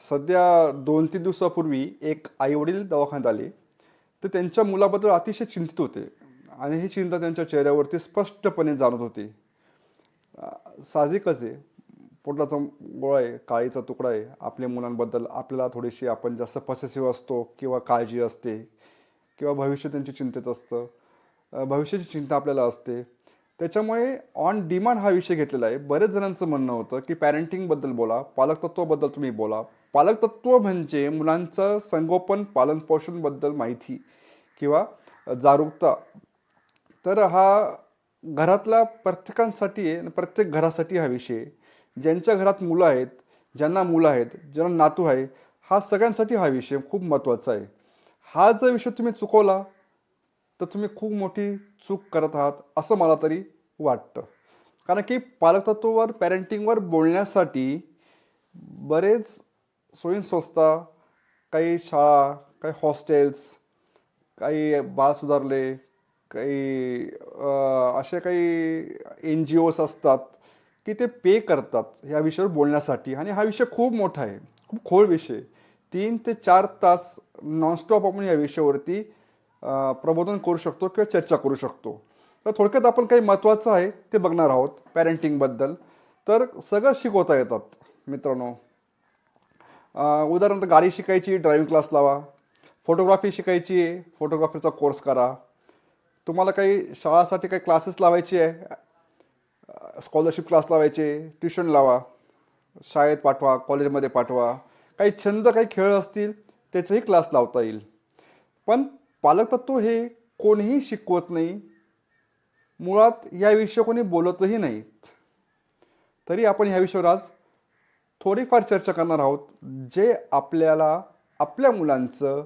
सध्या दोन तीन दिवसापूर्वी एक आईवडील दवाखान्यात आले. तर त्यांच्या मुलाबद्दल अतिशय चिंतित होते. आणि ही चिंता त्यांच्या चेहऱ्यावरती स्पष्टपणे जाणवत होती. साहजिकच आहे. पोटाचा गोळा आहे काळीचा तुकडा आहे. आपल्या मुलांबद्दल आपल्याला थोडीशी आपण जास्त पसेसिव्ह असतो किंवा काळजी असते किंवा भविष्य त्यांची चिंतेत असतं. भविष्याची चिंता आपल्याला असते. त्याच्यामुळे ऑन डिमांड हा विषय घेतलेला आहे. बरेच जणांचं म्हणणं होतं की पॅरेंटिंगबद्दल बोला पालकतत्वाबद्दल तुम्ही बोला. पालकतत्व म्हणजे मुलांचं संगोपन पालनपोषणबद्दल माहिती किंवा जागरूकता. तर हा घरातला प्रत्येकांसाठी आहे प्रत्येक घरासाठी हा विषय आहे. ज्यांच्या घरात मुलं आहेत ज्यांना मुलं आहेत ज्यांना नातू आहे हा सगळ्यांसाठी हा विषय खूप महत्त्वाचा आहे. हा जर विषय तुम्ही चुकवला तर तुम्ही खूप मोठी चूक करत आहात असं मला तरी वाटतं. कारण की पालकतत्वावर पॅरेंटिंगवर बोलण्यासाठी बरेच सोयीसंस्था काही शाळा काही हॉस्टेल्स काही बाळ सुधारले काही असे काही एन जी ओज असतात की ते पे करतात ह्या विषयावर बोलण्यासाठी. आणि हा विषय खूप मोठा आहे खूप खोल विषय. तीन ते चार तास नॉनस्टॉप आपण या विषयावरती प्रबोधन करू शकतो किंवा चर्चा करू शकतो. तर थोडक्यात आपण काही महत्त्वाचं आहे ते बघणार आहोत पॅरेंटिंगबद्दल तर सगळं शिकवता येतात मित्रांनो. उदाहरणार्थ गाडी शिकायची ड्रायव्हिंग क्लास लावा. फोटोग्राफी शिकायची आहे फोटोग्राफीचा कोर्स करा. तुम्हाला काही शाळासाठी काही क्लासेस लावायचे आहे? स्कॉलरशिप क्लास लावायचे ट्युशन लावा. शाळेत पाठवा कॉलेजमध्ये पाठवा. काही छंद काही खेळ असतील त्याचेही क्लास लावता येईल. पण पालकतत्व हे कोणीही शिकवत नाही. मुळात या विषयी कोणी बोलतही नाहीत. तरी आपण ह्या विषयावर आज थोडीफार चर्चा करणार आहोत जे आपल्याला आपल्या मुलांचं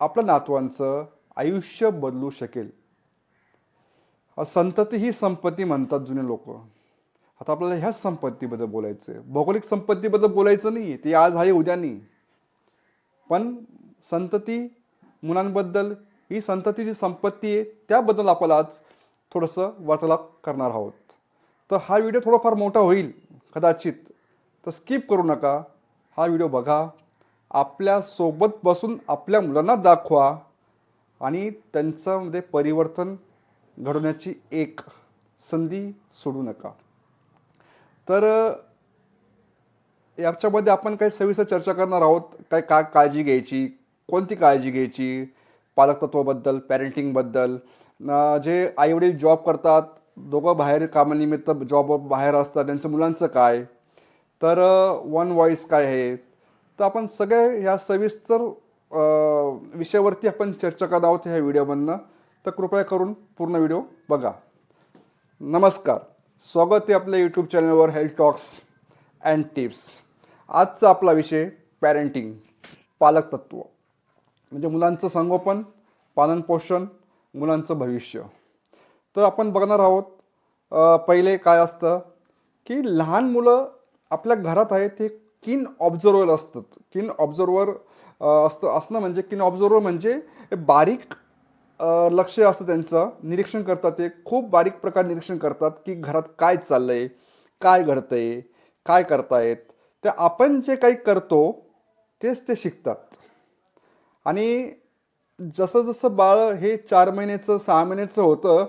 आपल्या नातवांचं आयुष्य बदलू शकेल. संतती ही संपत्ती म्हणतात जुने लोक. आता आपल्याला ह्याच संपत्तीबद्दल बोलायचं आहे भौगोलिक संपत्तीबद्दल बोलायचं नाही ते आज आहे उद्या नाही. पण संतती मुलांबद्दल ही संतती जी संपत्ती आहे त्याबद्दल आपण आज थोडंसं वार्तालाप करणार आहोत. तर हा व्हिडिओ थोडाफार मोठा होईल कदाचित. तर स्किप करू नका. हा व्हिडिओ बघा. आपल्यासोबत बसून आपल्या मुलांना दाखवा. आणि त्यांच्यामध्ये परिवर्तन घडवण्याची एक संधी सोडू नका. तर याच्यामध्ये आपण काही सविस्तर चर्चा करणार आहोत. काय का काळजी घ्यायची? कोणती काळजी घ्यायची? पालकतत्वाबद्दल पॅरेंटिंगबद्दल जे आईवडील जॉब करतात दोघं बाहेर कामानिमित्त जॉब बाहेर असतात त्यांच्या मुलांचं काय? तर वन वॉईस काय आहे? तर आपण सगळे ह्या सविस्तर विषयावरती आपण चर्चा करत आहोत ह्या व्हिडिओमधनं. तर कृपया करून पूर्ण व्हिडिओ बघा. नमस्कार. स्वागत आहे आपल्या यूट्यूब चॅनलवर हेल्थ टॉक्स अँड टिप्स आजचा आपला विषय पॅरेंटिंग पालक तत्त्व म्हणजे मुलांचं संगोपन पालनपोषण मुलांचं भविष्य. तर आपण बघणार आहोत पहिले काय असतं की लहान मुलं आपल्या घरात आहे ते किन ऑब्झर्वर असतात. किन ऑब्झर्वर असतं असणं म्हणजे किन ऑब्झर्वर म्हणजे बारीक लक्ष असतं त्यांचं. निरीक्षण करतात ते. खूप बारीक प्रकार निरीक्षण करतात की घरात काय चाललं आहे काय घडतं आहे काय करतायत. ते आपण जे काही करतो तेच ते शिकतात. आणि जसं जसं बाळ हे चार महिन्याचं सहा महिन्याचं होतं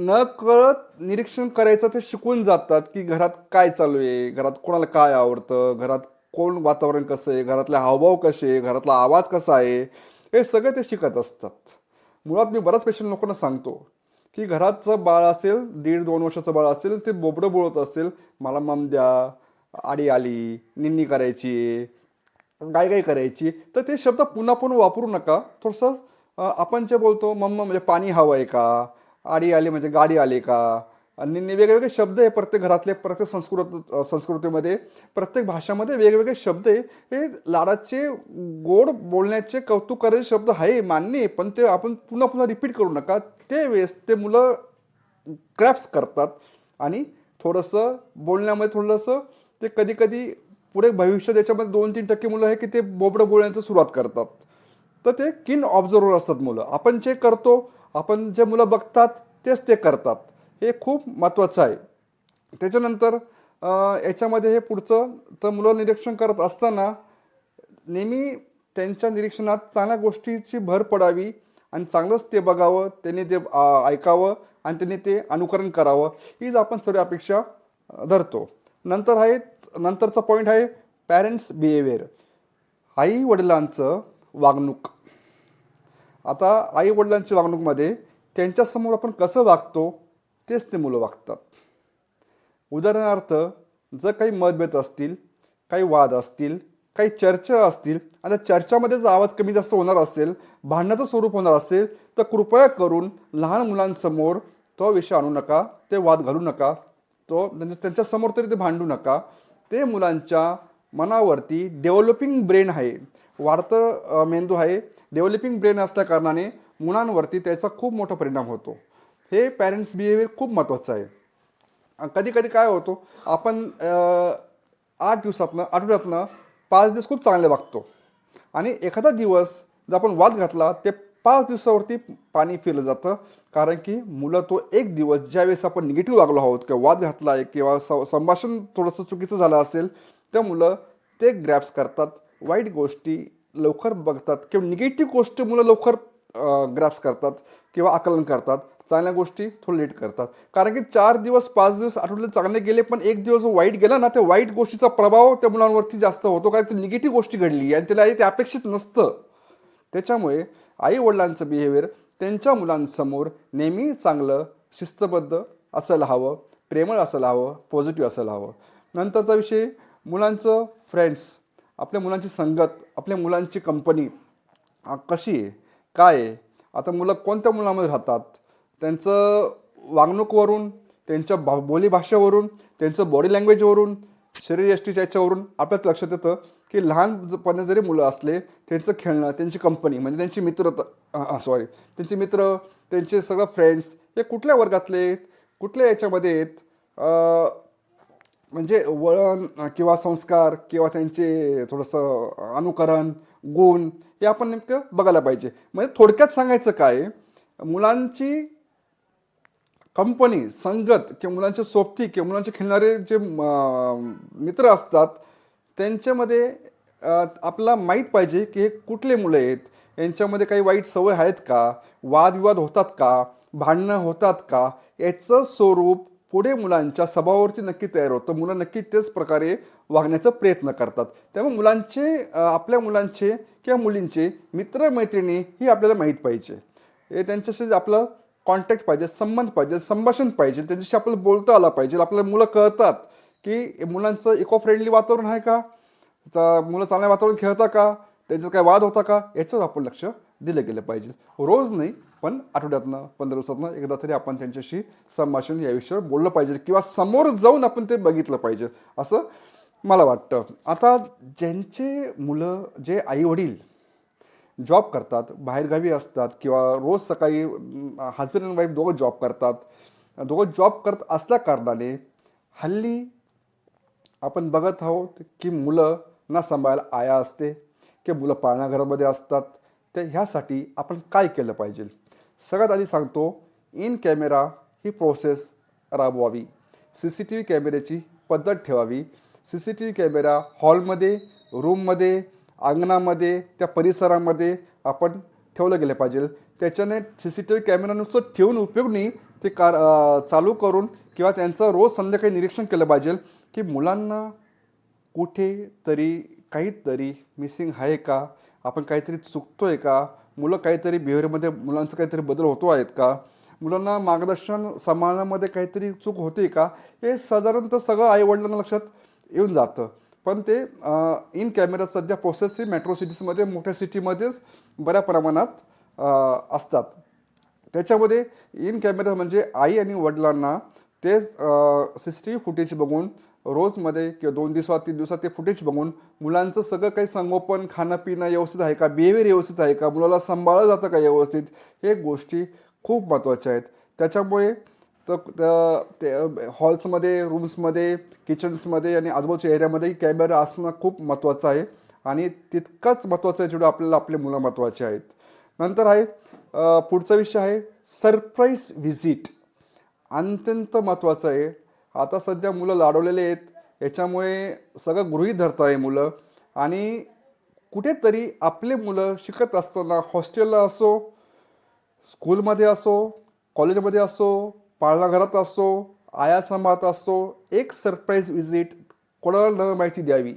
न कळत निरीक्षण करायचं ते शिकून जातात की घरात काय चालू आहे घरात कोणाला काय आवडतं घरात कोण वातावरण कसं आहे घरातले हावभाव कसे आहे घरातला आवाज कसा आहे हे सगळे ते शिकत असतात. मुळात मी बऱ्याच पेशंट लोकांना सांगतो की घराचं बाळ असेल दीड दोन वर्षाचं बाळ असेल ते बोबडं बोलत असेल मला मम द्या आडी आली निन्नी करायची काय काय करायची. तर ते शब्द पुन्हा पुन्हा वापरू नका. थोडंसं आपण जे बोलतो मम्मा म्हणजे पाणी हवं आहे का? आडी आली म्हणजे गाडी आली का? आणि वेगवेगळे शब्द आहे प्रत्येक घरातले प्रत्येक संस्कृत संस्कृतीमध्ये प्रत्येक भाषामध्ये वेगवेगळे शब्द आहे हे लाडाचे गोड बोलण्याचे कौतुक करायचे शब्द आहे मान्य आहे पण ते आपण पुन्हा पुन्हा रिपीट करू नका. ते वेळेस ते मुलं क्रॅप्स करतात आणि थोडंसं बोलण्यामध्ये थोडंसं ते कधी कधी पुढे भविष्यात याच्यामध्ये दोन तीन टक्के मुलं आहे की ते बोबडं बोलण्याचं सुरुवात करतात. तर ते किन ऑब्झर्वर असतात मुलं. आपण जे करतो आपण जे मुलं बघतात तेच ते करतात. हे खूप महत्त्वाचं आहे. त्याच्यानंतर याच्यामध्ये हे पुढचं तर मुलं निरीक्षण करत असताना नेहमी त्यांच्या निरीक्षणात चांगल्या गोष्टीची भर पडावी आणि चांगलंच ते बघावं त्यांनी ते ऐकावं आणि त्यांनी ते अनुकरण करावं हीच आपण सर्व अपेक्षा धरतो. नंतर आहे नंतरचा पॉईंट आहे पॅरेंट्स बिहेवियर आई वडिलांचं वागणूक. आता आई वडिलांची वागणूकमध्ये त्यांच्यासमोर आपण कसं वागतो तेच ते मुलं वागतात. उदाहरणार्थ जर काही मतभेद असतील काही वाद असतील काही चर्चा असतील आता चर्चामध्ये जर आवाज कमी जास्त होणार असेल भांडणाचं स्वरूप होणार असेल तर कृपया करून लहान मुलांसमोर तो विषय आणू नका ते वाद घालू नका तो म्हणजे त्यांच्यासमोर तरी ते भांडू नका. ते मुलांच्या मनावरती डेव्हलपिंग ब्रेन आहे. वाढतं मेंदू आहे. डेव्हलपिंग ब्रेन असल्या कारणाने मुलांवरती त्याचा खूप मोठा परिणाम होतो. हे पॅरेंट्स बिहेवियर खूप महत्त्वाचं आहे. कधी कधी काय होतो आपण आठ दिवसातनं आठवड्यातनं पाच दिवस खूप चांगले वागतो. आणि एखादा दिवस जर आपण वाद घातला ते पाच दिवसावरती पाणी फिरलं जातं. कारण की मुलं तो एक दिवस ज्यावेळेस आपण निगेटिव्ह लागलो आहोत किंवा वाद घातला आहे किंवा स संभाषण थोडंसं चुकीचं झालं असेल त्या मुलं ते ग्रॅप्स करतात. वाईट गोष्टी लवकर बघतात किंवा निगेटिव्ह गोष्टी मुलं लवकर ग्रॅप्स करतात किंवा आकलन करतात. चांगल्या गोष्टी थोडं लेट करतात. कारण की चार दिवस पाच दिवस आठवडे चांगले गेले पण एक दिवस जो वाईट गेला ना त्या वाईट गोष्टीचा प्रभाव त्या मुलांवरती जास्त होतो. कारण ती निगेटिव्ह गोष्टी घडली आणि त्याला ते अपेक्षित नसतं. त्याच्यामुळे आई वडिलांचं बिहेवियर त्यांच्या मुलांसमोर नेहमी चांगलं शिस्तबद्ध असायला हवं. प्रेमळ असायला हवं. पॉझिटिव्ह असायला हवं. नंतरचा विषय मुलांचं फ्रेंड्स आपल्या मुलांची संगत आपल्या मुलांची कंपनी कशी आहे? काय आहे? आता मुलं कोणत्या मुलामध्ये राहतात? त्यांचं वागणूकवरून त्यांच्या भा बोलीभाषेवरून त्यांचं बॉडी लँग्वेजवरून शरीरयष्टीच्या याच्यावरून आपल्यात लक्षात येतं की लहानपणे जरी मुलं असले त्यांचं खेळणं त्यांची कंपनी म्हणजे त्यांची मित्र सॉरी त्यांचे मित्र त्यांचे सगळं फ्रेंड्स हे कुठल्या वर्गातले आहेत? कुठल्या याच्यामध्ये आहेत? म्हणजे वळण किंवा संस्कार किंवा त्यांचे थोडंसं अनुकरण गुण हे आपण नेमकं बघायला पाहिजे. म्हणजे थोडक्यात सांगायचं काय मुलांची कंपनी संगत किंवा मुलांच्या सोबती किंवा मुलांचे खेळणारे जे म, मित्र असतात त्यांच्यामध्ये आपला माहीत पाहिजे की हे कुठले मुलं आहेत यांच्यामध्ये काही वाईट सवय आहेत का वादविवाद होतात का भांडणं होतात का याचं स्वरूप पुढे मुलांच्या स्वभावावरती नक्की तयार होतं. मुलं नक्की तेच प्रकारे वागण्याचा प्रयत्न करतात. त्यामुळे मुलांचे आपल्या मुलांचे किंवा मुलींचे मित्रमैत्रिणी ही आपल्याला माहीत पाहिजे. हे त्यांच्याशी आपलं कॉन्टॅक्ट पाहिजे संबंध पाहिजे संभाषण पाहिजे. त्यांच्याशी आपल्याला बोलता आला पाहिजे. आपल्याला मुलं कळतात की मुलांचं इको फ्रेंडली वातावरण आहे का? तर मुलं चांगल्या वातावरण खेळता का? त्यांच्यात काय वाद होता का? याच्यावर आपण लक्ष दिलं गेलं पाहिजे. रोज नाही पण आठवड्यातनं पंधरा दिवसातनं एकदा तरी आपण त्यांच्याशी संभाषण या विषयावर बोललं पाहिजे किंवा समोर जाऊन आपण ते बघितलं पाहिजे असं मला वाटतं. आता ज्यांचे मुलं जे आईवडील जॉब करतात बाहेरगावी असतात किंवा रोज सकाळी हजबंड अँड वाईफ दोघं जॉब करतात दोघं जॉब करत असल्या कारणाने हल्ली आपण बघत आहोत की मुलं ना सांभाळायला आया असते की मुलं पाळणाघरामध्ये असतात. तर ह्यासाठी आपण काय केलं पाहिजे? सगळ्यात आधी सांगतो इन कॅमेरा ही प्रोसेस राबवावी. सी सी टी व्ही कॅमेऱ्याची पद्धत ठेवावी. C C T V camera हॉलमध्ये रूममध्ये अंगणामध्ये त्या परिसरामध्ये आपण ठेवलं गेलं पाहिजे. त्याच्याने C C T V camera नुसतं ठेवून उपयोग नाही ते कार चालू करून किंवा त्यांचं रोज संध्याकाळी निरीक्षण केलं पाहिजे की मुलांना कुठेतरी काहीतरी मिसिंग आहे का? आपण काहीतरी चुकतो आहे का? मुलं काहीतरी बिहेवियरमध्ये मुलांचं काहीतरी बदल होतो आहेत का? मुलांना मार्गदर्शन समाजामध्ये काहीतरी चूक होते का? हे साधारणतः सगळं आईवडिलांना लक्षात येऊन जातं. पण ते इन कॅमेरा सध्या प्रोसेस ही मेट्रो सिटीजमध्ये मोठ्या सिटीमध्येच बऱ्या प्रमाणात असतात. त्याच्यामध्ये इन कॅमेरा म्हणजे आई आणि वडिलांना ते C C T V footage बघून रोजमध्ये किंवा दोन दिवसात तीन दिवसात ते फुटेज बघून मुलांचं सगळं काही संगोपन खाणं पिणं व्यवस्थित आहे का? बिहेवियर व्यवस्थित आहे का? मुलाला सांभाळलं जातं का व्यवस्थित? हे गोष्टी खूप महत्त्वाच्या आहेत. त्याच्यामुळे तर ते हॉल्समध्ये रूम्समध्ये किचन्समध्ये आणि आजूबाजूच्या एरियामध्ये कॅमेरा असणं खूप महत्त्वाचं आहे. आणि तितकंच महत्त्वाचं आहे जेवढं आपल्याला आपले मुलं महत्त्वाचे आहेत. नंतर आहे पुढचा विषय आहे सरप्राईज व्हिजिट अत्यंत महत्त्वाचं आहे. आता सध्या मुलं लाडवलेले आहेत. याच्यामुळे सगळं गृहीत धरत आहे मुलं. आणि कुठेतरी आपले मुलं शिकत असताना हॉस्टेलला असो स्कूलमध्ये असो कॉलेजमध्ये असो पाळणाघरात असो आया सांभाळत असो एक सरप्राईज विजिट कोणाला न माहिती द्यावी.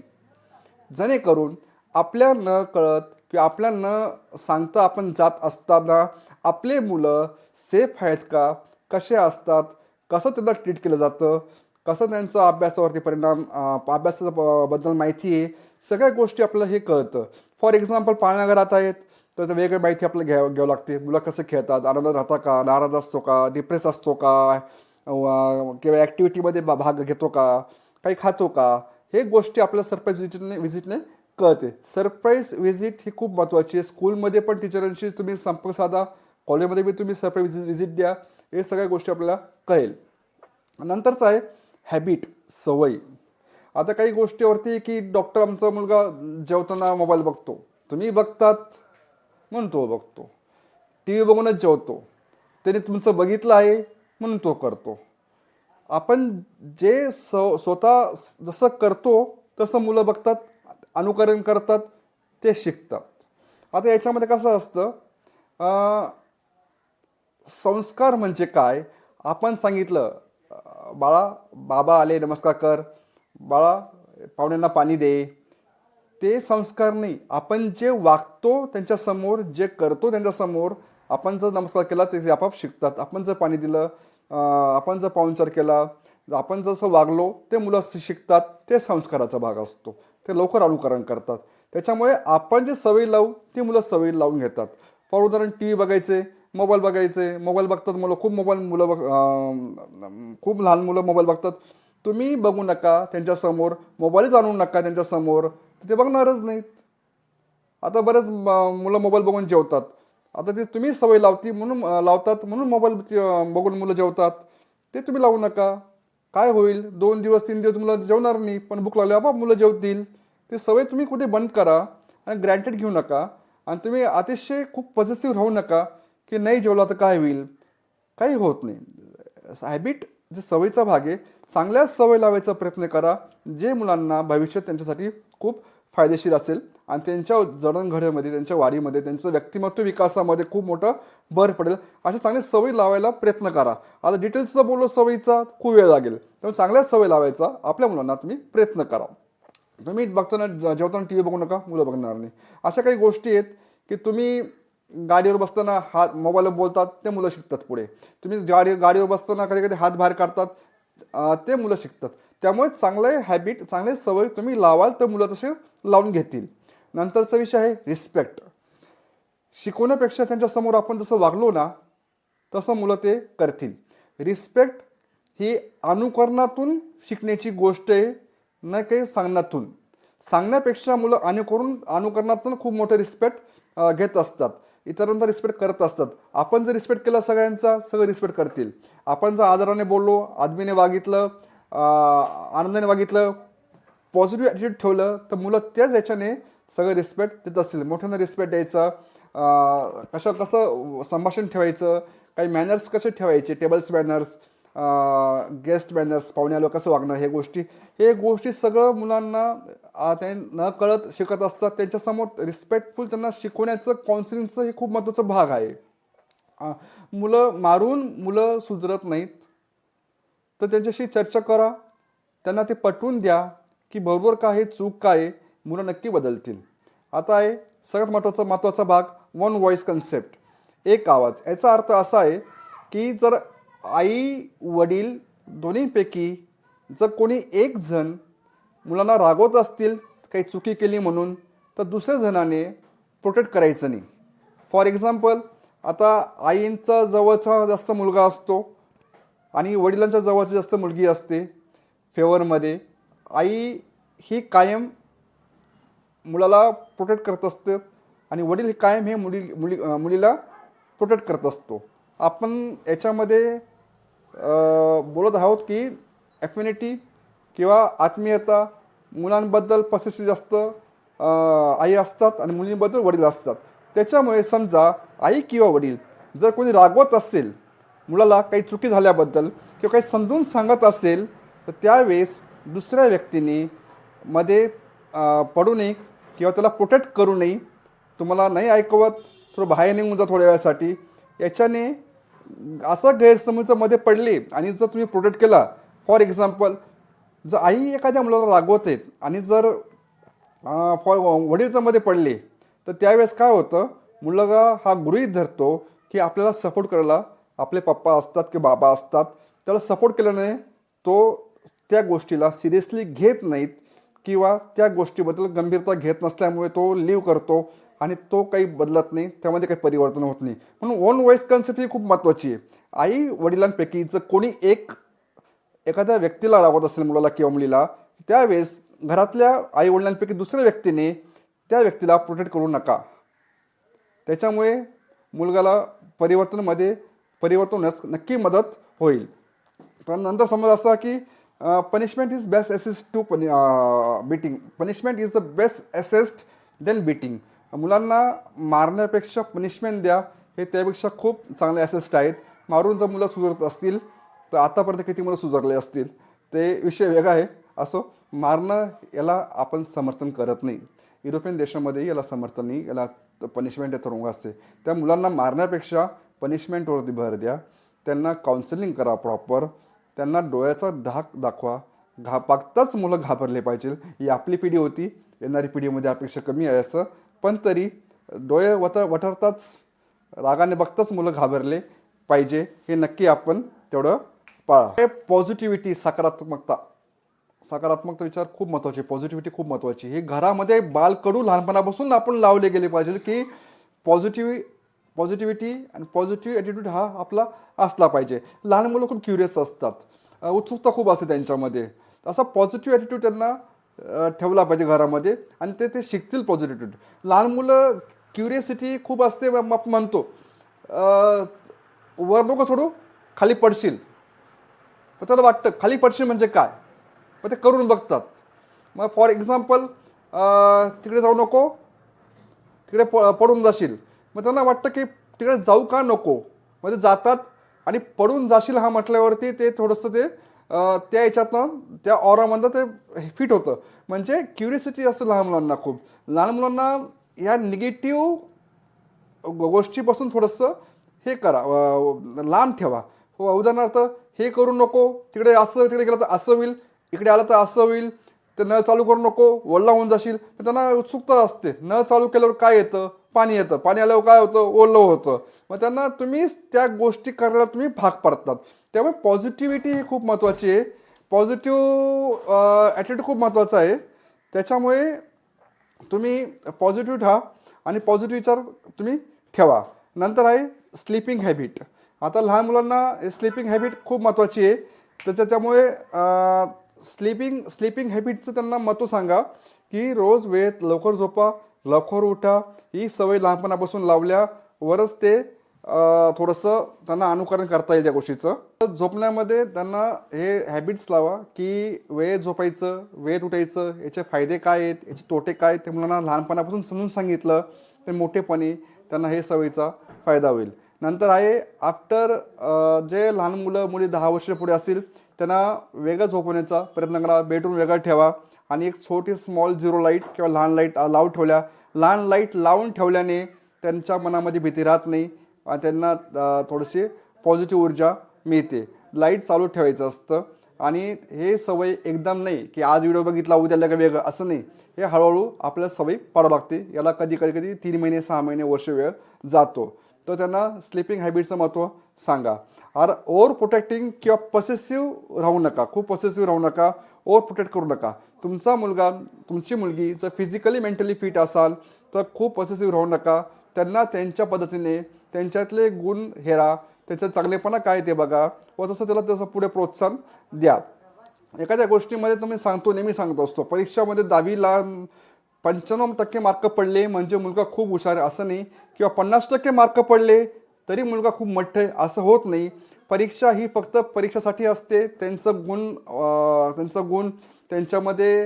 जेणेकरून आपल्या न कळत किंवा आपल्या न सांगता आपण जात असताना आपले मुलं सेफ आहेत का कसे असतात कसं त्यांना ट्रीट केलं जातं? कसं त्यांचं अभ्यासावरती परिणाम अभ्यासाचा बद्दल माहिती आहे? सगळ्या गोष्टी आपल्याला हे कळतं. फॉर एक्झाम्पल पाळणाघरात आहेत तर वेगळी माहिती आपल्याला घ्यावं घ्यावं लागते. मुलं कसं खेळतात? आनंदात राहता का? नाराज असतो का? डिप्रेस असतो का? किंवा ॲक्टिव्हिटीमध्ये बा भाग घेतो का? काही खातो का? हे गोष्टी आपल्याला सरप्राईज विजिटने व्हिजिटने कळते. सरप्राईज व्हिजिट ही खूप महत्त्वाची आहे. स्कूलमध्ये पण टीचरांशी तुम्ही संपर्क साधा. कॉलेजमध्ये बी तुम्ही सरप्राईज व्हिजिट द्या. हे सगळ्या गोष्टी आपल्याला कळेल. नंतरचं आहे हॅबिट सवय. आता काही गोष्टीवरती की डॉक्टर आमचा मुलगा जेवताना मोबाईल बघतो. तुम्ही बघतात म्हणून तो बघतो. टी व्ही बघूनच जेवतो. त्याने तुमचं बघितलं आहे म्हणून तो करतो. आपण जे स स्वतः जसं करतो तसं मुलं बघतात अनुकरण करतात ते शिकतात. आता याच्यामध्ये कसं असतं संस्कार म्हणजे काय? आपण सांगितलं बाळा बाबा आले नमस्कार कर. बाळा पाहुण्यांना पाणी दे. ते संस्कार नाही. आपण जे वागतो त्यांच्यासमोर जे करतो त्यांच्यासमोर आपण जर नमस्कार केला ते आपाप शिकतात. आपण जर पाणी दिलं आपण जर पाहुणचार केला आपण जसं वागलो ते मुलं शिकतात ते संस्काराचा भाग असतो. ते लवकर अनुकरण करतात. त्याच्यामुळे आपण जे सवयी लावू ती मुलं सवयी लावून घेतात. फॉर उदाहरण टी व्ही बघायचे. मोबाईल बघायचे. मोबाईल बघतात मुलं. खूप मोबाईल मुलं बघ खूप लहान मुलं मोबाईल बघतात. तुम्ही बघू नका त्यांच्यासमोर मोबाईलच आणू नका त्यांच्यासमोर ते बघणारच नाहीत. आता बरेच मुलं मोबाईल बघून जेवतात. आता ते तुम्ही सवय लावती म्हणून लावतात म्हणून मोबाईल बघून मुलं जेवतात. ते तुम्ही लावू नका. काय होईल? दोन दिवस तीन दिवस मुलं जेवणार नाही. पण भूक लागली बाबा मुलं जेवतील. ते सवय तुम्ही कुठे बंद करा आणि ग्रँटेड घेऊ नका. आणि तुम्ही अतिशय खूप पॉझिटिव्ह राहू नका. की नाही जेवला तर काय होईल? काही होत नाही. हॅबिट जे सवयीचा भाग आहे चांगल्या सवय लावायचा प्रयत्न करा. जे मुलांना भविष्यात त्यांच्यासाठी खूप फायदेशीर असेल आणि त्यांच्या जडणघडीमध्ये त्यांच्या वाढीमध्ये त्यांचं व्यक्तिमत्व विकासामध्ये खूप मोठं भर पडेल. अशा चांगल्या सवय लावायला प्रयत्न करा. आता डिटेल्सचा बोललो सवयीचा खूप वेळ लागेल. त्यामुळे चांगल्या सवय लावायचा आपल्या मुलांना तुम्ही प्रयत्न करा. तुम्ही बघताना जेवताना टी व्ही बघू नका मुलं बघणार नाही. अशा काही गोष्टी आहेत की तुम्ही गाडीवर बसताना हात मोबाईलवर बोलतात ते मुलं शिकतात पुढे. तुम्ही गाडी गाडीवर बसताना कधी कधी हात बाहेर काढतात ते मुलं शिकतात. त्यामुळे चांगले हॅबिट चांगले सवय तुम्ही लावाल तर मुलं तसे लावून घेतील. नंतरचा विषय आहे रिस्पेक्ट शिकवण्यापेक्षा त्यांच्यासमोर आपण जसं वागलो ना तसं मुलं ते करतील. रिस्पेक्ट ही अनुकरणातून शिकण्याची गोष्ट आहे न काही सांगण्यातून. सांगण्यापेक्षा मुलं अनुकरून अनुकरणातून खूप मोठं रिस्पेक्ट घेत असतात. इतरांचा रिस्पेक्ट करत असतात. आपण जर रिस्पेक्ट केला सगळ्यांचा सगळं रिस्पेक्ट करतील. आपण जर आदराने बोललो आदमीने वागितलं आनंदाने वागितलं पॉझिटिव्ह ॲटिट्यूड ठेवलं तर मुलं त्याच याच्याने सगळं रिस्पेक्ट देत असतील. मोठ्यानं रिस्पेक्ट द्यायचा कशा कसं संभाषण ठेवायचं काही मॅनर्स कसे ठेवायचे टेबल्स मॅनर्स गेस्ट मॅनर्स पाहुण्याला कसं वागणं हे गोष्टी हे गोष्टी सगळं मुलांना ते न कळत शिकत असतात त्यांच्यासमोर रिस्पेक्टफुल त्यांना शिकवण्याचं काउन्सिलिंगचं हे खूप महत्त्वाचा भाग आहे. मुलं मारून मुलं सुधरत नाहीत तर त्यांच्याशी चर्चा करा त्यांना ते पटवून द्या की बरोबर काय आहे चूक काय आहे मुलं नक्की बदलतील. आता आहे सगळ्यात महत्त्वाचा महत्त्वाचा भाग वन व्हॉइस कन्सेप्ट एक आवाज. याचा अर्थ असा आहे की जर आई वडील दोन्हीपैकी जर कोणी एक जण मुलांना रागवत असतील काही चुकी केली म्हणून तर दुसऱ्या जणाने प्रोटेक्ट करायचं नाही. फॉर एक्झाम्पल आता आईंचा जवळचा जास्त मुलगा असतो आणि वडिलांच्या जवळची जास्त मुलगी असते फेवरमध्ये आई ही कायम मुलाला प्रोटेक्ट करत असते आणि वडील हे कायम हे मुली मुली मुलीला प्रोटेक्ट करत असतो. आपण याच्यामध्ये बोलत आहोत की ॲफिनिटी किंवा आत्मीयता मुलांबद्दल पसरशी जास्त आई असतात आणि मुलींबद्दल वडील असतात. त्याच्यामुळे समजा आई किंवा वडील जर कोणी रागवत असेल मुलाला काही चुकी झाल्याबद्दल किंवा काही समजून सांगत असेल तर त्यावेळेस दुसऱ्या व्यक्तीने मध्ये पडू नये किंवा त्याला प्रोटेक्ट करू नये. तुम्हाला नाही ऐकवत थोडं बाहेर निघून जा थोड्या वेळासाठी. याच्याने असा गैरसमजमध्ये पडले आणि जर तुम्ही प्रोटेक्ट केला फॉर एक्झाम्पल जर आई एखाद्या मुलाला रागवते आणि जर फॉ वडील पडले तर त्यावेळेस काय होतं? मुलगा हा गृहीत धरतो की आपल्याला सपोर्ट करायला आपले पप्पा असतात की बाबा असतात. त्याला सपोर्ट केल्याने तो त्या गोष्टीला सिरियसली घेत नाहीत किंवा त्या गोष्टीबद्दल गंभीरता घेत नसल्यामुळे तो लिव्ह करतो आणि तो काही बदलत नाही त्यामध्ये काही परिवर्तन होत नाही. म्हणून ओन वॉईस कन्सेप्ट ही खूप महत्त्वाची आहे. आई वडिलांपैकी जर कोणी एक एखाद्या व्यक्तीला राबवत असेल मुलाला किंवा मुलीला त्यावेळेस घरातल्या आई वडिलांपैकी दुसऱ्या व्यक्तीने त्या व्यक्तीला प्रोटेक्ट करू नका. त्याच्यामुळे मुलगाला परिवर्तनमध्ये परिवर्तन होण्यास नक्की मदत होईल. पण नंतर समज असा की punishment is best assist to पनि beating punishment is the best assist then beating मुलांना मारण्यापेक्षा पनिशमेंट द्या हे त्यापेक्षा खूप चांगले ॲसेस्ट आहेत. मारून जर मुलं सुधारत असतील तर आतापर्यंत किती मुलं सुधारले असतील? ते विषय वेगळा आहे. असो मारणं याला आपण समर्थन करत नाही. युरोपियन देशामध्ये याला समर्थन नाही. याला पनिशमेंट तुरुंग असते. त्या मुलांना मारण्यापेक्षा पनिशमेंटवरती भर द्या. त्यांना काउन्सिलिंग करा प्रॉपर त्यांना डोळ्याचा धाक दाखवा. घा बघताच मुलं घाबरले पाहिजे. ही आपली पिढी होती. येणारी पिढीमध्ये अपेक्षा कमी आहे असं. पण तरी डोळे वट वटरताच रागाने बघताच मुलं घाबरले पाहिजे. हे नक्की आपण तेवढं पाळा पॉझिटिव्हिटी सकारात्मकता. सकारात्मकता विचार खूप महत्त्वाचे पॉझिटिव्हिटी खूप महत्त्वाची हे घरामध्ये बालकडू लहानपणापासून आपण लावले गेले पाहिजे की पॉझिटिव्ह पॉझिटिव्हिटी आणि पॉझिटिव्ह ॲटिट्यूड हा आपला असला पाहिजे. लहान मुलं खूप क्युरियस असतात. उत्सुकता खूप असते त्यांच्यामध्ये. असा पॉझिटिव्ह ॲटिट्यूड त्यांना ठेवला पाहिजे घरामध्ये आणि ते ते शिकतील पॉझिटिव्ह लहान मुलं क्युरियसिटी खूप असते आपण म्हणतो. वर नको सोडू खाली पडशील. मग त्याला वाटतं खाली पडशील म्हणजे काय? मग ते करून बघतात. मग फॉर एक्झाम्पल तिकडे जाऊ नको. तिकडे प पडून जाशील. मग त्यांना वाटतं की तिकडे जाऊ का नको? मग ते जातात आणि पडून जाशील हा म्हटल्यावरती ते थोडंसं ते त्या याच्यातनं त्या ऑरामधनं ते फिट होतं. म्हणजे क्युरिसिटी असतं लहान मुलांना खूप. लहान मुलांना या निगेटिव्ह गोष्टीपासून थोडंसं हे करा लांब ठेवा. हो उदाहरणार्थ हे करू नको. तिकडे असं तिकडे गेलं तर असं होईल. इकडे आलं तर असं होईल. ते नळ चालू करू नको. ओला होऊन जाशील. तर त्यांना उत्सुकता असते. नळ चालू केल्यावर काय येतं? पाणी येतं. पाणी आल्यावर काय होतं? ओलं होतं. मग त्यांना तुम्ही त्या गोष्टी करायला तुम्ही भाग पडतात. त्यामुळे पॉझिटिव्हिटी ही खूप महत्त्वाची आहे. पॉझिटिव्ह ॲटिट्यूड खूप महत्त्वाचा आहे. त्याच्यामुळे तुम्ही पॉझिटिव्ह राहा आणि पॉझिटिव्ह विचार तुम्ही ठेवा. नंतर आहे स्लीपिंग हॅबिट आता लहान मुलांना स्लीपिंग हॅबिट खूप महत्त्वाची आहे. त्याच्यामुळे स्लीपिंग स्लीपिंग हॅबिटचं त्यांना महत्त्व सांगा की रोज वेळेत लवकर झोपा लवकर उठा ही सवय लहानपणापासून लावल्यावरच ते थोडंसं त्यांना अनुकरण करता येईल त्या गोष्टीचं. तर झोपण्यामध्ये त्यांना हे हॅबिट्स लावा की वेळेत झोपायचं वेळेत उठायचं याचे फायदे काय आहेत याचे तोटे काय ते मुलांना लहानपणापासून समजून सांगितलं तर मोठेपणी त्यांना हे सवयीचा फायदा होईल. नंतर आहे आफ्टर जे लहान मुलं मुली दहा वर्ष पुढे असतील त्यांना वेगळं झोपवण्याचा प्रयत्न करा बेडरूम वेगळा ठेवा आणि एक छोटी स्मॉल झिरो लाइट किंवा लहान लाइट लावून ठेवल्या. लहान लाइट लावून ठेवल्याने त्यांच्या मनामध्ये भीती राहत नाही आणि त्यांना थोडीशी पॉझिटिव्ह ऊर्जा मिळते. लाइट चालू ठेवायचं असतं आणि हे सवय एकदम नाही की आज व्हिडिओ बघितला उद्या लगेच वेगळं असं नाही. हे हळूहळू आपल्याला सवय पाडावं लागते. याला कधी कधी कधी तीन महिने सहा महिने वर्ष वेळ जातो. तर त्यांना स्लीपिंग हॅबिटचं महत्त्व सांगा. आर ओव्हर प्रोटेक्टिंग किंवा पॉसेसिव्ह राहू नका. खूप पॉसेसिव्ह राहू नका. ओव्हर प्रोटेक्ट करू नका. तुमचा मुलगा तुमची मुलगी जर फिजिकली मेंटली फिट असाल तर खूप पॉसेसिव्ह राहू नका. त्यांना त्यांच्या पद्धतीने त्यांच्यातले गुण हेरा त्यांचा चांगलेपणा काय ते बघा. व तसं त्याला तसं पुढे प्रोत्साहन द्या. एखाद्या गोष्टीमध्ये तुम्ही सांगतो नेहमी सांगतो असतो. परीक्षामध्ये दहावीला पंच्याण्णव टक्के मार्क पडले म्हणजे मुलगा खूप हुशार आहे असं नाही. किंवा पन्नास टक्के मार्क पडले तरी मुलगा खूप मठ्ठ आहे असं होत नाही. परीक्षा ही फक्त परीक्षेसाठी असते. त्यांचं गुण त्यांचं गुण त्यांच्यामध्ये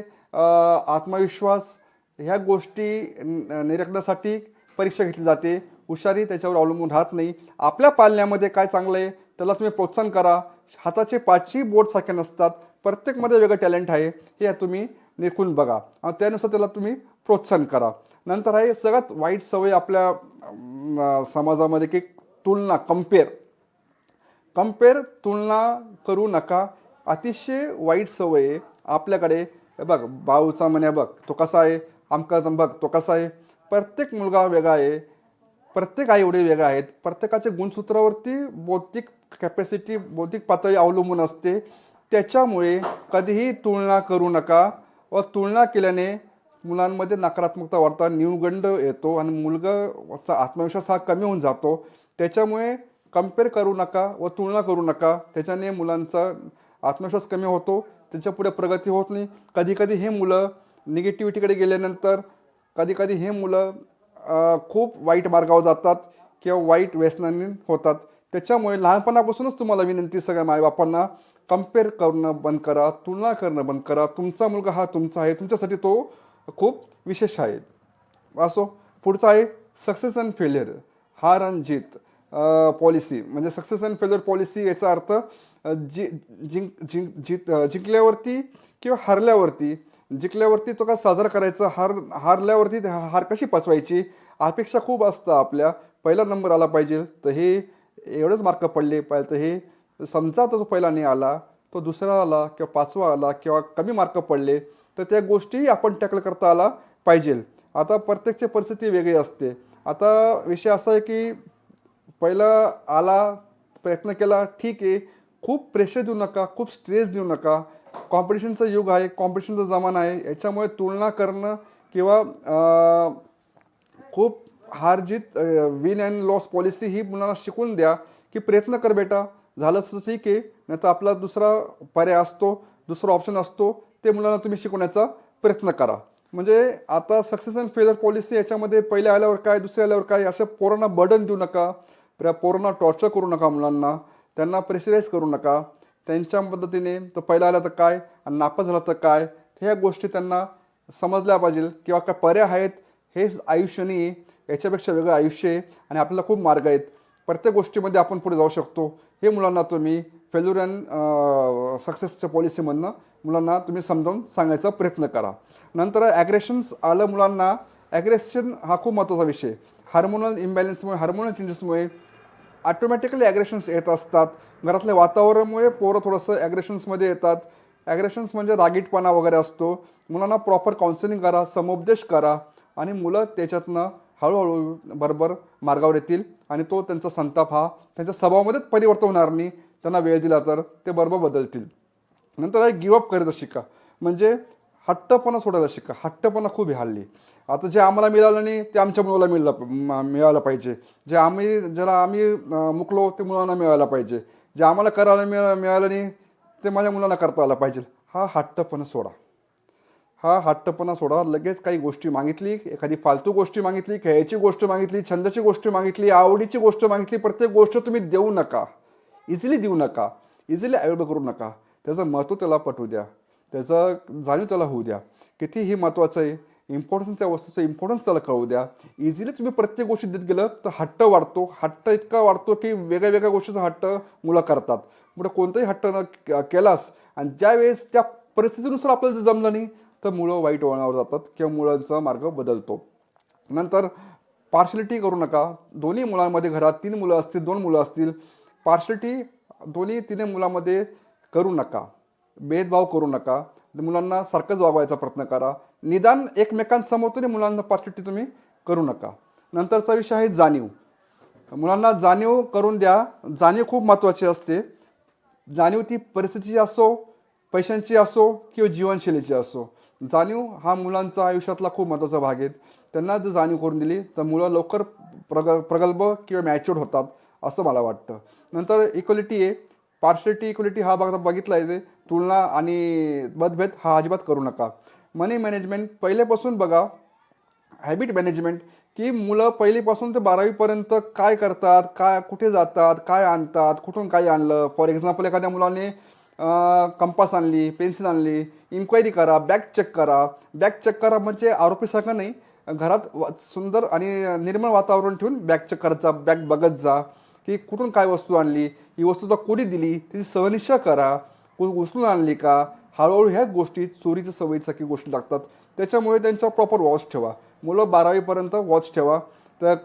आत्मविश्वास ह्या गोष्टी निरखण्यासाठी परीक्षा घेतली जाते. हुशारी त्याच्यावर अवलंबून राहत नाही. आपल्या पालण्यामध्ये काय चांगलं आहे त्याला तुम्ही प्रोत्साहन करा. हाताचे पाचही बोट सारखे नसतात. प्रत्येकमध्ये वेगळं टॅलेंट आहे. हे तुम्ही निरखून बघा. आणि त्यानुसार त्याला तुम्ही प्रोत्साहन करा. नंतर आहे सगळ्यात वाईट सवय आपल्या समाजामध्ये की तुलना कंपेअर कंपेअर तुलना करू नका. अतिशय वाईट सवय आहे आपल्याकडे. बघ भाऊचा म्हणे बघ तो कसा आहे? आमका बघ तो कसा आहे? प्रत्येक मुलगा वेगळा आहे. प्रत्येक आई एवढे वेगळे आहेत. प्रत्येकाच्या गुणसूत्रावरती बौद्धिक कॅपॅसिटी बौद्धिक पातळी अवलंबून असते. त्याच्यामुळे कधीही तुलना करू नका. व तुलना केल्याने मुलांमध्ये नकारात्मकता वाढता न्यूगंड येतो आणि मुलगाचा आत्मविश्वास हा कमी होऊन जातो. त्याच्यामुळे कंपेअर करू नका व तुलना करू नका. त्याच्याने मुलांचा आत्मविश्वास कमी होतो. त्यांच्या पुढे प्रगती होत नाही. कधीकधी हे मुलं निगेटिव्हिटीकडे गेल्यानंतर कधीकधी हे मुलं खूप वाईट मार्गावर जातात किंवा वाईट व्यसनांनी होतात. त्याच्यामुळे लहानपणापासूनच तुम्हाला विनंती सगळ्या मायबापांना कंपेअर करणं बंद करा तुलना करणं बंद करा. तुमचा मुलगा हा तुमचा आहे. तुमच्यासाठी तो खूप विशेष आहे. असो पुढचा आहे सक्सेस अँड फेलियर हार आणि जीत. पॉलिसी म्हणजे सक्सेस अँड फेल्युअर पॉलिसी याचा अर्थ जि जिंक जिंक जित जिंकल्यावरती किंवा हरल्यावरती जिंकल्यावरती तो का साजरा करायचा हार हारल्यावरती हार कशी पचवायची अपेक्षा खूप असतं आपल्या. पहिला नंबर आला पाहिजे. तर हे एवढंच मार्क पडले. पाहिजे तर हे समजा तो जो पहिला नाही आला तो दुसरा आला किंवा पाचवा आला किंवा कमी मार्क पडले तर त्या गोष्टीही आपण टॅकल करता आला पाहिजे. आता प्रत्येकची परिस्थिती वेगळी असते. आता विषय असा आहे की पहिला आला प्रयत्न केला ठीक आहे. खूप प्रेशर देऊ नका खूप स्ट्रेस देऊ नका. कॉम्पिटिशनचं युग आहे कॉम्पिटिशनचा जमाना आहे. याच्यामुळे तुलना करणं किंवा खूप हार जीत विन अँड लॉस पॉलिसी ही मुलांना शिकून द्या की प्रयत्न कर बेटा. झालं तर ठीक आहे. नाही तर आपला दुसरा पर्याय असतो दुसरा ऑप्शन असतो ते मुलांना तुम्ही शिकवण्याचा प्रयत्न करा. म्हणजे आता सक्सेस अँड फेलर पॉलिसी याच्यामध्ये पहिल्या आल्यावर काय दुसऱ्या आल्यावर काय अशा पोरांना बर्डन देऊ नका. पोरांना टॉर्चर करू नका मुलांना. त्यांना प्रेशराईज करू नका. त्यांच्या पद्धतीने तो पहिला आला तर काय आणि नापास झाला तर काय ह्या गोष्टी त्यांना समजल्या पाहिजे किंवा काय पर्याय आहेत हेच आयुष्य नाही याच्यापेक्षा वेगळं आयुष्य आहे आणि आपल्याला खूप मार्ग आहेत. प्रत्येक गोष्टीमध्ये आपण पुढे जाऊ शकतो. हे मुलांना तुम्ही फेल्युअर अँड सक्सेसच्या पॉलिसीमधनं मुलांना तुम्ही समजावून सांगायचा प्रयत्न करा. नंतर ॲग्रेशन्स आलं मुलांना ॲग्रेशन हा खूप महत्त्वाचा विषय. हार्मोनल इम्बॅलन्समुळे हार्मोनल चेंजेसमुळे ऑटोमॅटिकली ॲग्रेशन्स येत असतात. घरातल्या वातावरणामुळे पोरं थोडंसं ॲग्रेशन्समध्ये येतात. ॲग्रेशन्स म्हणजे रागीटपणा वगैरे असतो. मुलांना प्रॉपर काउन्सिलिंग करा समुपदेश करा आणि मुलं त्याच्यातनं हळूहळू बरोबर मार्गावर येतील आणि तो त्यांचा संताप हा त्यांच्या स्वभावामध्येच परिवर्तन होणार नाही. त्यांना वेळ दिला तर ते बरोबर बदलतील. नंतर गिवअप करायचं शिका. म्हणजे हट्टपणा सोडायला शिका. हट्टपणा खूप हल्ली. आता जे आम्हाला मिळालं नाही ते आमच्या मुलाला मिळलं मिळायला मिळालं पाहिजे. जे आम्ही ज्याला आम्ही मुकलो ते मुलांना मिळायला पाहिजे. जे आम्हाला करायला मिळा मिळालं नाही ते माझ्या मुलांना करता आलं पाहिजे. हा हट्टपणा सोडा. हा हट्टपणा सोडा. लगेच काही गोष्टी मागितली एखादी फालतू गोष्टी मागितली खेळायची गोष्ट मागितली छंदाची गोष्ट मागितली आवडीची गोष्ट मागितली प्रत्येक गोष्ट तुम्ही देऊ नका. इझिली देऊ नका. इझिली अवेलेबल करू नका. त्याचं महत्त्व त्याला पटवू द्या. त्याचं जाणीव त्याला होऊ द्या. किती हे महत्त्वाचं आहे इम्पॉर्टन्स त्या वस्तूचं इम्पॉर्टन्स त्याला कळू द्या. इझिली तुम्ही प्रत्येक गोष्टी देत गेलं तर हट्ट वाढतो. हट्ट इतका वाढतो की वेगळ्या वेगळ्या गोष्टीचा हट्ट मुलं करतात. पुढे कोणताही हट्ट न केलास आणि ज्यावेळेस त्या परिस्थितीनुसार आपल्याला जर जमलं नाही तर मुलं वाईट वळणावर जातात किंवा मुलांचा मार्ग बदलतो. नंतर पार्शलिटी करू नका. दोन्ही मुलांमध्ये घरात तीन मुलं असतील दोन मुलं असतील पार्शलिटी दोन्ही तिन्ही मुलांमध्ये करू नका. भेदभाव करू नका. मुलांना सारखंच वागवायचा प्रयत्न करा. निदान एकमेकांसमोर तरी मुलांना पार्शलिटी तुम्ही करू नका. नंतरचा विषय आहे जाणीव. मुलांना जाणीव करून द्या. जाणीव खूप महत्त्वाची असते. जाणीव ती परिस्थितीची असो पैशांची असो किंवा जीवनशैलीची असो. जाणीव हा मुलांचा आयुष्यातला खूप महत्त्वाचा भाग आहे. त्यांना जर जाणीव करून दिली तर मुलं लवकर प्रग प्रगल्भ किंवा मॅच्युअर्ड होतात असं मला वाटतं. नंतर इक्वलिटी आहे. पार्शलिटी इक्वलिटी हा भाग बघितला आहे तुलना आणि मतभेद हा अजिबात करू नका. मनी मॅनेजमेंट पहिल्यापासून बघा. हॅबिट मॅनेजमेंट की मुलं पहिलीपासून ते बारावीपर्यंत काय करतात काय कुठे जातात काय आणतात कुठून काय आणलं. फॉर एक्झाम्पल एखाद्या मुलाने कंपास आणली पेन्सिल आणली इन्क्वायरी करा बॅग चेक करा. बॅग चेक करा म्हणजे आरोपीसारखं नाही घरात सुंदर आणि निर्मळ वातावरण ठेवून बॅग चेक करायचा बॅग बघत जा की कुठून काय वस्तू आणली ही वस्तू तर कोणी दिली तिची सहनिशा करा. को उचलून आणली का? हळूहळू ह्या गोष्टी चोरीच्या सवयीसारखी गोष्टी लागतात. त्याच्यामुळे त्यांच्या प्रॉपर वॉच ठेवा. मुलं बारावीपर्यंत वॉच ठेवा. तर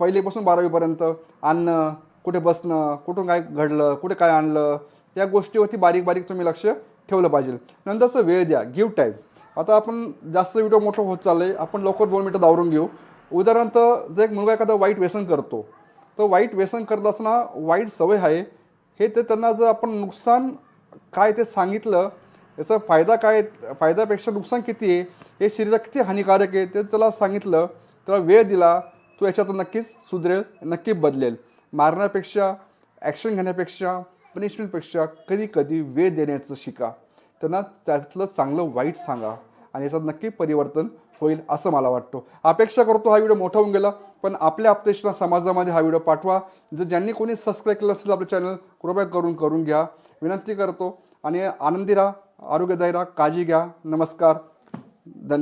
पहिलीपासून बारावीपर्यंत आणणं कुठे बसणं कुठून काय घडलं कुठे काय आणलं या गोष्टीवरती बारीक बारीक तुम्ही लक्ष ठेवलं पाहिजे. नंतरचं वेळ द्या. गिव्ह टाईम आता आपण जास्त व्हिडिओ मोठं होत चाललं आहे आपण लवकर दोन मिनटं दावरून घेऊ. उदाहरणार्थ जर एक मुलगा एखादा वाईट व्यसन करतो तर वाईट व्यसन करत असताना वाईट सवय आहे. हे ते त्यांना जर आपण नुकसान काय ते सांगितलं याचा फायदा काय फायद्यापेक्षा नुकसान किती आहे हे शरीराला किती हानिकारक आहे ते त्याला सांगितलं त्याला वेळ दिला तो याच्यात नक्कीच सुधरेल नक्की बदलेल. मारण्यापेक्षा ॲक्शन घेण्यापेक्षा पनिशमेंटपेक्षा कधी कधी वेळ देण्याचं शिका. त्यांना त्यातलं चांगलं वाईट सांगा आणि याचं नक्की परिवर्तन होईल असं मला वाटतो. अपेक्षा करतो हा व्हिडिओ मोठा होऊन गेला पण आपल्या आपतेशना समाजामध्ये हा व्हिडिओ पाठवा. जर ज्यांनी कोणी सबस्क्राईब केलं असेल आपलं चॅनल कृपया करून करून घ्या. विनंती करतो आणि आनंदी राहा आरोग्यदायी राहा काळजी घ्या. नमस्कार. धन्यवाद.